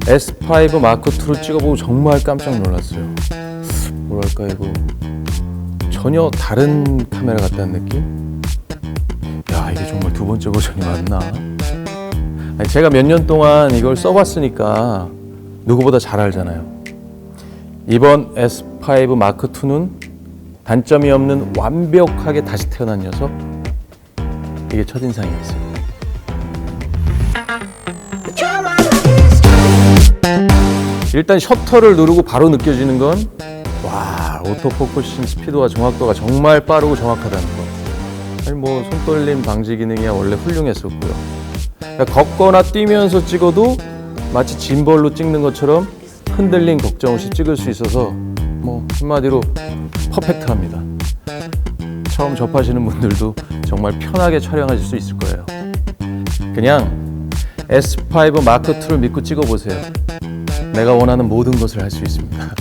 S5 마크 2를 찍어보고 정말 깜짝 놀랐어요. 뭐랄까 이거 전혀 다른 카메라 같다는 느낌? 야 이게 정말 두 번째 버전이 맞나? 아니, 제가 몇 년 동안 이걸 써봤으니까 누구보다 잘 알잖아요. 이번 S5 마크 2는 단점이 없는 완벽하게 다시 태어난 녀석. 이게 첫인상이었어요. 일단 셔터를 누르고 바로 느껴지는 건 와, 오토포커싱 스피드와 정확도가 정말 빠르고 정확하다는 거. 아니 뭐 손떨림 방지 기능이야 원래 훌륭했었고요. 그러니까 걷거나 뛰면서 찍어도 마치 짐벌로 찍는 것처럼 흔들림 걱정 없이 찍을 수 있어서 뭐 한마디로 퍼펙트합니다. 처음 접하시는 분들도 정말 편하게 촬영하실 수 있을 거예요. 그냥 S5 마크 2를 믿고 찍어보세요. 내가 원하는 모든 것을 할 수 있습니다.